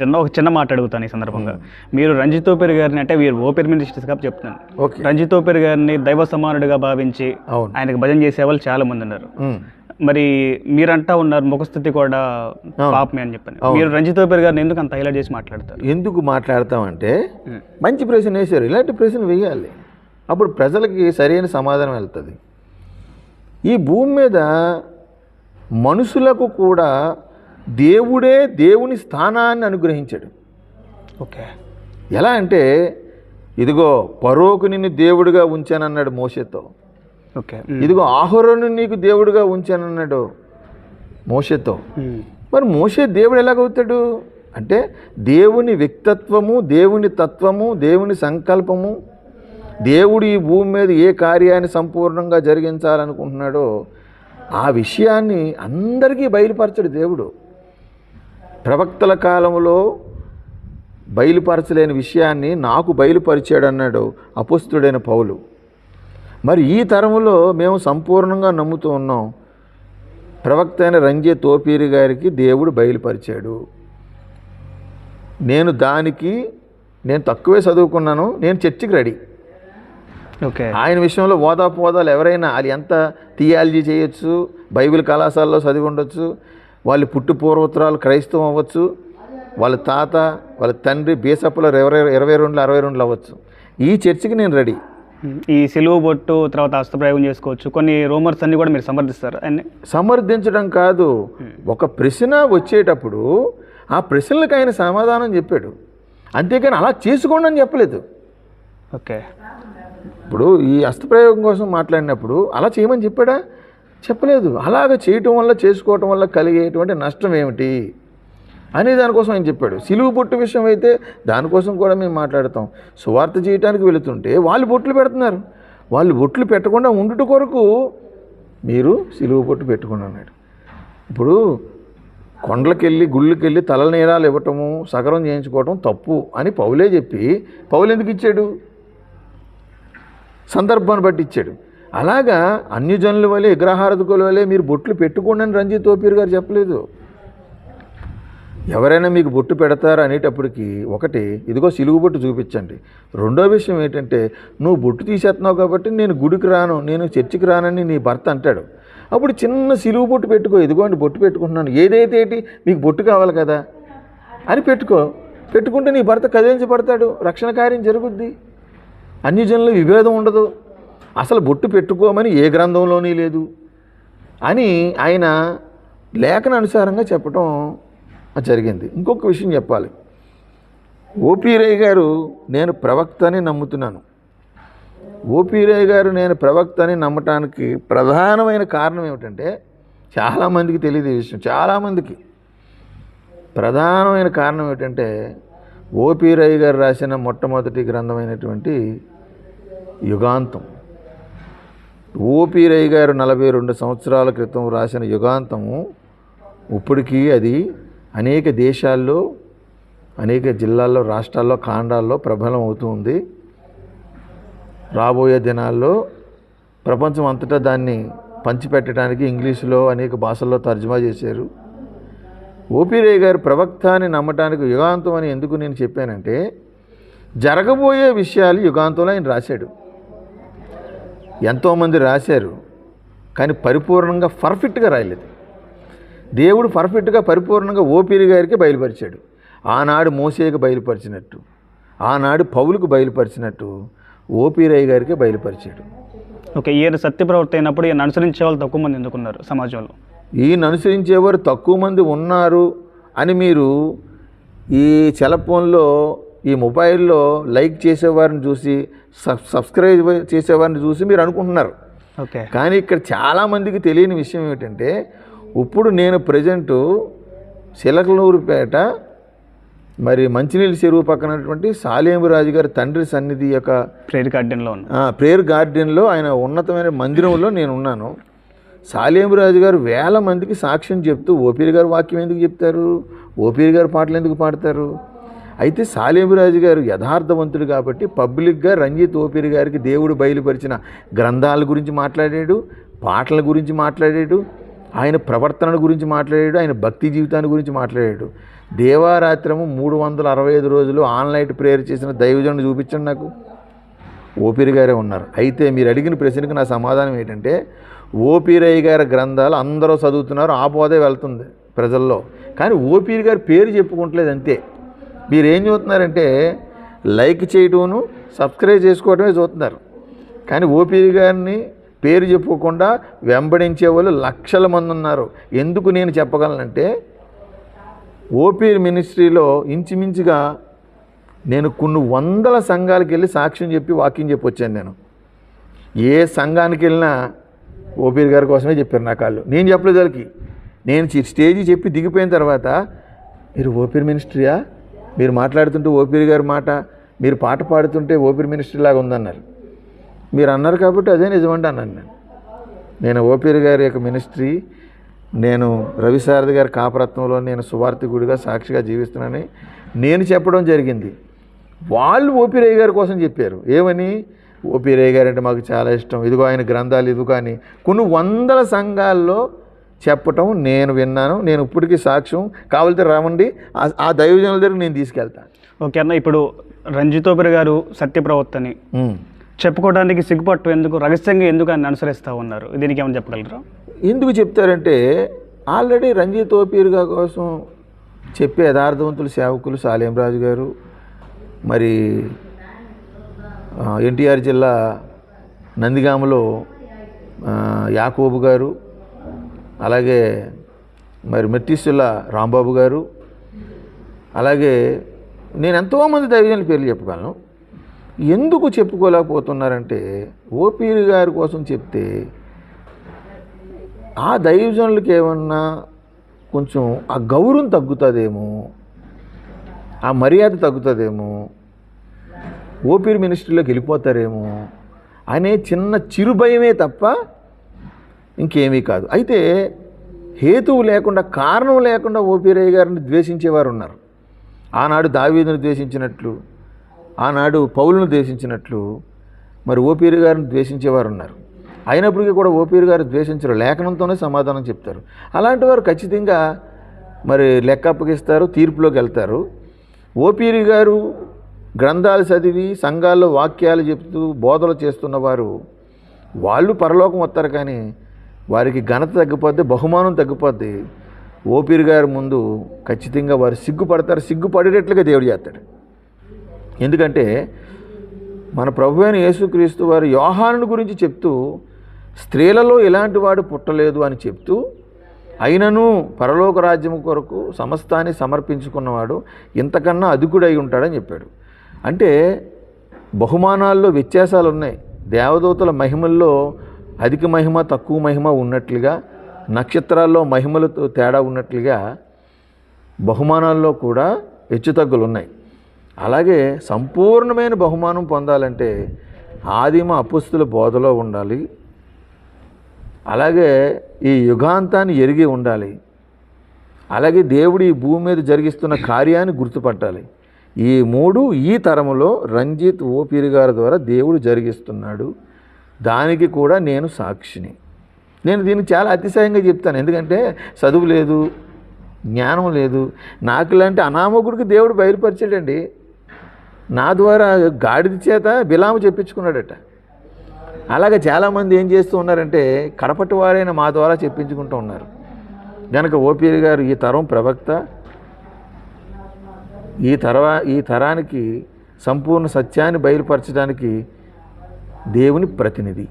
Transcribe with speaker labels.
Speaker 1: చిన్న ఒక చిన్న మాట అడుగుతాను ఈ సందర్భంగా. మీరు రంజిత్ ఓపేర్ గారిని అంటే మీరు ఓపేర్ మినిస్టర్స్ కాబట్టి చెప్తున్నాను.
Speaker 2: ఓకే.
Speaker 1: రంజిత్ ఓపేర్ గారిని దైవ సమానుడిగా భావించి ఆయనకు భజన చేసే వాళ్ళు చాలా మంది ఉన్నారు. మరి మీరంటా ఉన్నారు ముఖస్థితి కూడా. పాపమే అని చెప్పని. మీరు రంజిత్ ఓపేర్ గారిని ఎందుకు అంత హైలైట్ చేసి మాట్లాడతారు?
Speaker 2: ఎందుకు మాట్లాడతామంటే. మంచి ప్రశ్న వేశారు. ఇలాంటి ప్రశ్న వేయాలి. అప్పుడు ప్రజలకి సరైన సమాధానం వెళ్తుంది. ఈ భూమి మీద మనుషులకు కూడా దేవుడే దేవుని స్థానాన్ని అనుగ్రహించాడు.
Speaker 1: ఓకే.
Speaker 2: ఎలా అంటే ఇదిగో పరోకు నిన్ను దేవుడిగా ఉంచానన్నాడు మోషతో.
Speaker 1: ఓకే.
Speaker 2: ఇదిగో ఆహోరను నీకు దేవుడిగా ఉంచానన్నాడు మోషతో. మరి మోషే దేవుడు ఎలాగవుతాడు అంటే దేవుని వ్యక్తిత్వము దేవుని తత్వము దేవుని సంకల్పము దేవుడు ఈ భూమి మీద ఏ కార్యాన్ని సంపూర్ణంగా జరిగించాలనుకుంటున్నాడో ఆ విషయాన్ని అందరికీ బయలుపరచడు దేవుడు. ప్రవక్తల కాలంలో బయలుపరచలేని విషయాన్ని నాకు బయలుపరిచాడు అన్నాడు అపుస్తుడైన పౌలు. మరి ఈ తరములో మేము సంపూర్ణంగా నమ్ముతూ ఉన్నాం. ప్రవక్త అయిన రంజే తోపీరి గారికి దేవుడు బయలుపరిచాడు. నేను దానికి నేను తక్కువే చదువుకున్నాను నేను చర్చికి రెడీ.
Speaker 1: ఓకే.
Speaker 2: ఆయన విషయంలో ఓదాపు ఓదాలు ఎవరైనా వాళ్ళు ఎంత థియాలజీ చేయొచ్చు బైబిల్ కళాశాలలో చదివి ఉండొచ్చు వాళ్ళు పుట్టు పూర్వోత్తరాలు క్రైస్తవం అవ్వచ్చు వాళ్ళ తాత వాళ్ళ తండ్రి బీసప్పులో ఇరవై ఇరవై రెండు అరవై రెండులు అవ్వచ్చు. ఈ చర్చికి నేను రెడీ.
Speaker 1: ఈ సిలువ బొట్టు తర్వాత హస్తప్రయోగం చేసుకోవచ్చు. కొన్ని రూమర్స్ అన్ని కూడా మీరు సమర్థిస్తారు అన్ని
Speaker 2: సమర్థించడం కాదు. ఒక ప్రశ్న వచ్చేటప్పుడు ఆ ప్రశ్నలకు ఆయన సమాధానం చెప్పాడు. అంతేకాని అలా చేసుకోండి అని చెప్పలేదు.
Speaker 1: ఓకే.
Speaker 2: ఇప్పుడు ఈ హస్తప్రయోగం కోసం మాట్లాడినప్పుడు అలా చేయమని చెప్పాడా? చెప్పలేదు. అలాగ చేయటం వల్ల చేసుకోవటం వల్ల కలిగేటువంటి నష్టం ఏమిటి? అనే దానికోసం ఆయన చెప్పాడు. సిలువు బొట్టు విషయం అయితే దానికోసం కూడా మేము మాట్లాడతాం. సువార్త చేయటానికి వెళుతుంటే వాళ్ళు బొట్లు పెడుతున్నారు. వాళ్ళు బొట్లు పెట్టకుండా ఉండుట కొరకు మీరు సిలువు బొట్టు పెట్టుకుని అన్నాడు. ఇప్పుడు కొండలకెళ్ళి గుళ్ళకెళ్ళి తలనీరాలు ఇవ్వటము సగరం చేయించుకోవటం తప్పు అని పౌలే చెప్పి పౌలు ఎందుకు ఇచ్చాడు? సందర్భాన్ని బట్టి ఇచ్చాడు. అలాగా అన్యజనుల వలె విగ్రహారధకుల వలె మీరు బొట్లు పెట్టుకోండి అని రంజిత్ ఓపీర్ గారు చెప్పలేదు. ఎవరైనా మీకు బొట్టు పెడతారు అనేటప్పటికి ఒకటి ఇదిగో సిలువు బొట్టు చూపించండి. రెండో విషయం ఏంటంటే నువ్వు బొట్టు తీసేస్తున్నావు కాబట్టి నేను గుడికి రాను నేను చర్చికి రానని నీ భర్త అంటాడు. అప్పుడు చిన్న సిలువు బొట్టు పెట్టుకో ఇదిగోండి బొట్టు పెట్టుకుంటున్నాను. ఏదైతే ఏంటి మీకు బొట్టు కావాలి కదా అని పెట్టుకో. పెట్టుకుంటే నీ భర్త కదిలించబడతాడు రక్షణ కార్యం జరుగుద్ది. అన్ని విభేదం ఉండదు. అసలు బొట్టు పెట్టుకోమని ఏ గ్రంథంలోనే లేదు అని ఆయన లేఖన అనుసారంగా చెప్పటం జరిగింది. ఇంకొక విషయం చెప్పాలి. ఓపీ రాయ్ గారు నేను ప్రవక్తని నమ్ముతున్నాను. ఓపీ రాయ్ గారు నేను ప్రవక్తని నమ్మటానికి ప్రధానమైన కారణం ఏమిటంటే చాలామందికి తెలియదు ఈ విషయం చాలామందికి ప్రధానమైన కారణం ఏమిటంటే ఓపీ రాయ్ గారు రాసిన మొట్టమొదటి గ్రంథమైనటువంటి యుగాంతం. ఓపీ రాయ్ గారు నలభై రెండు సంవత్సరాల క్రితం రాసిన యుగాంతము ఇప్పటికీ అది అనేక దేశాల్లో అనేక జిల్లాల్లో రాష్ట్రాల్లో కాండాల్లో ప్రబలం అవుతూ ఉంది. రాబోయే దినాల్లో ప్రపంచం అంతటా దాన్ని పంచిపెట్టడానికి ఇంగ్లీషులో అనేక భాషల్లో తర్జుమా చేశారు. ఓపీ గారి ప్రవక్తాన్ని ప్రవక్త అని నమ్మటానికి యుగాంతం అని ఎందుకు నేను చెప్పానంటే జరగబోయే విషయాలు యుగాంతంలో ఆయన రాశాడు. ఎంతోమంది రాశారు కానీ పరిపూర్ణంగా పర్ఫెక్ట్గా రాయలేదు. దేవుడు పర్ఫెక్ట్గా పరిపూర్ణంగా ఓపీరి గారికి బయలుపరిచాడు. ఆనాడు మోసేకి బయలుపరిచినట్టు ఆనాడు పౌలుకు బయలుపరిచినట్టు ఓపీరయ్య గారికి బయలుపరిచాడు.
Speaker 1: ఓకే ఈయన సత్యప్రవర్తి అయినప్పుడు ఈయన అనుసరించే వాళ్ళు తక్కువ మంది ఎందుకున్నారు సమాజంలో?
Speaker 2: ఈయన అనుసరించేవారు తక్కువ మంది ఉన్నారు అని మీరు ఈ ఫోన్లో ఈ మొబైల్లో లైక్ చేసేవారిని చూసి సబ్ సబ్స్క్రైబ్ చేసేవారిని చూసి మీరు అనుకుంటున్నారు.
Speaker 1: ఓకే.
Speaker 2: కానీ ఇక్కడ చాలామందికి తెలియని విషయం ఏమిటంటే ఇప్పుడు నేను ప్రజెంటు చిలకలూరుపేట మరి మంచినీళ్ళ చెరువు పక్కనటువంటి సాలేమురాజు గారి తండ్రి సన్నిధి యొక్క
Speaker 1: ప్రేయర్ గార్డెన్లో
Speaker 2: ప్రేయర్ గార్డెన్లో ఆయన ఉన్నతమైన మందిరంలో నేను ఉన్నాను. సాలేమురాజు గారు వేల మందికి సాక్ష్యం చెప్తూ ఓపీరి గారు వాక్యం ఎందుకు చెప్తారు? ఓపీరి గారు పాటలు ఎందుకు పాడతారు? అయితే సాలేమిరాజు గారు యథార్థవంతుడు కాబట్టి పబ్లిక్గా రంజిత్ ఓపీరి గారికి దేవుడు బయలుపరిచిన గ్రంథాల గురించి మాట్లాడాడు పాటల గురించి మాట్లాడాడు ఆయన ప్రవర్తన గురించి మాట్లాడాడు ఆయన భక్తి జీవితాన్ని గురించి మాట్లాడాడు. దేవారాత్రము మూడు వందల అరవై ఐదు రోజులు ఆన్లైన్ ప్రేయర్ చేసిన దైవజనుడు చూపించండి నాకు. ఓపీరి గారే ఉన్నారు. అయితే మీరు అడిగిన ప్రశ్నకు నా సమాధానం ఏంటంటే ఓపీరయ్య గారి గ్రంథాలు అందరూ చదువుతున్నారు ఆపోదే వెళ్తుంది ప్రజల్లో. కానీ ఓపీరి గారి పేరు చెప్పుకుంటలేదు అంతే. మీరు ఏం చూస్తున్నారంటే లైక్ చేయటమును సబ్స్క్రైబ్ చేసుకోవడమే చూస్తున్నారు. కానీ ఓపీ గారిని పేరు చెప్పుకోకుండా వెంబడించే వాళ్ళు లక్షల మంది ఉన్నారు. ఎందుకు నేను చెప్పగలనంటే ఓపీ మినిస్ట్రీలో ఇంచుమించుగా నేను కొన్ని వందల సంఘాలకు వెళ్ళి సాక్ష్యం చెప్పి వాక్యం చెప్పొచ్చాను నేను. ఏ సంఘానికి వెళ్ళినా ఓపీర్ గారి కోసమే చెప్పారు నా కాళ్ళు. నేను చెప్పలేదు వాళ్ళకి. నేను చి- స్టేజీ చెప్పి దిగిపోయిన తర్వాత మీరు ఓపీర్ మినిస్ట్రీయా? మీరు మాట్లాడుతుంటే ఓపీరి గారి మాట మీరు పాట పాడుతుంటే ఓపీరి మినిస్ట్రీ లాగా ఉందన్నారు. మీరు అన్నారు కాబట్టి అదే నిజమండి అన్నాను నేను. నేను ఓపీరి గారి యొక్క మినిస్ట్రీ నేను రవిశారది గారి కాపరత్వంలో నేను సువార్థికుడిగా సాక్షిగా జీవిస్తున్నానని నేను చెప్పడం జరిగింది. వాళ్ళు ఓపీరయ్య గారి కోసం చెప్పారు. ఏమని? ఓపీరయ్య గారు అంటే మాకు చాలా ఇష్టం. ఇదిగో ఆయన గ్రంథాలు ఇదిగో కానీ కొన్ని వందల సంఘాల్లో చెప్పటం నేను విన్నాను నేను ఇప్పటికీ సాక్ష్యం. కావాలితే రామండి ఆ- దైవజనుల దగ్గర నేను తీసుకెళ్తాను
Speaker 1: ఓకే అన్న ఇప్పుడు రంజితోపరి గారు సత్యప్రవర్తని. చెప్పుకోవడానికి సిగ్గుపట్టు ఎందుకు రహస్యంగా ఎందుకు అని అనుసరిస్తూ ఉన్నారు? దీనికి ఏమైనా చెప్పగలరా?
Speaker 2: ఎందుకు చెప్తారంటే ఆల్రెడీ రంజిత్ ఓపీరుగా కోసం చెప్పే యథార్థవంతులు సేవకులు సాలేం రాజు గారు మరి ఎన్టీఆర్ జిల్లా నందిగామలో యాకోబు గారు అలాగే మరి మెట్టిస్తుల రాంబాబు గారు అలాగే నేను ఎంతోమంది దైవజనుల పేర్లు చెప్పగలను ఎందుకు చెప్పుకోలేకపోతున్నారంటే ఓపీరి గారి కోసం చెప్తే ఆ దైవజనులకి ఏమన్నా కొంచెం ఆ గౌరవం తగ్గుతుందేమో ఆ మర్యాద తగ్గుతుందేమో ఓపీరి మినిస్ట్రీలోకి వెళ్ళిపోతారేమో అనే చిన్న చిరు భయమే తప్ప ఇంకేమీ కాదు. అయితే హేతువు లేకుండా కారణం లేకుండా ఓపీరయ్య గారిని ద్వేషించేవారు ఉన్నారు ఆనాడు దావీదును ద్వేషించినట్లు ఆనాడు పౌలను ద్వేషించినట్లు మరి ఓపీరి గారిని ద్వేషించేవారు ఉన్నారు అయినప్పటికీ కూడా ఓపీరి గారు ద్వేషించరు లేఖనంతోనే సమాధానం చెప్తారు. అలాంటి వారు ఖచ్చితంగా మరి లెక్క అప్పగిస్తారు తీర్పులోకి వెళ్తారు. ఓపీరి గారు గ్రంథాలు చదివి సంఘాల్లో వాక్యాలు చెప్తూ బోధలు చేస్తున్న వారు వాళ్ళు పరలోకం వస్తారు కానీ వారికి ఘనత తగ్గిపోద్ది బహుమానం తగ్గిపోద్ది. ఓపిరి గారి ముందు ఖచ్చితంగా వారు సిగ్గుపడతారు సిగ్గుపడేటట్లుగా దేవుడు చేస్తాడు. ఎందుకంటే మన ప్రభు అయిన యేసుక్రీస్తు వారు యోహాను గురించి చెప్తూ స్త్రీలలో ఇలాంటి వాడు పుట్టలేదు అని చెప్తూ అయినను పరలోక రాజ్యం కొరకు సమస్తాన్ని సమర్పించుకున్నవాడు ఇంతకన్నా అధికుడై ఉంటాడని చెప్పాడు. అంటే బహుమానాల్లో వ్యత్యాసాలు ఉన్నాయి దేవదూతల మహిమల్లో అధిక మహిమ తక్కువ మహిమ ఉన్నట్లుగా నక్షత్రాల్లో మహిమలతో తేడా ఉన్నట్లుగా బహుమానాల్లో కూడా హెచ్చుతగ్గులు ఉన్నాయి. అలాగే సంపూర్ణమైన బహుమానం పొందాలంటే ఆదిమ అపుస్తుల బోధలో ఉండాలి. అలాగే ఈ యుగాంతాన్ని ఎరిగి ఉండాలి. అలాగే దేవుడు ఈ భూమి మీద జరిగిస్తున్న కార్యాన్ని గుర్తుపట్టాలి. ఈ మూడు ఈ తరములో రంజిత్ ఓపీరి గారి ద్వారా దేవుడు జరిగిస్తున్నాడు. దానికి కూడా నేను సాక్షిని. నేను దీన్ని చాలా అతిశయంగా చెప్తాను. ఎందుకంటే చదువు లేదు జ్ఞానం లేదు. నాకు ఇలాంటి అనామకుడికి దేవుడు బయలుపరిచాడండి. నా ద్వారా గాడిద చేత బిలాము చెప్పించుకున్నాడట. అలాగే చాలామంది ఏం చేస్తూ ఉన్నారంటే కడపటి వారైన మా ద్వారా చెప్పించుకుంటూ ఉన్నారు. కనుక ఓపీరి గారు ఈ తరం ప్రవక్త ఈ తరవా ఈ తరానికి సంపూర్ణ సత్యాన్ని బయలుపరచడానికి దేవుని ప్రతినిధి.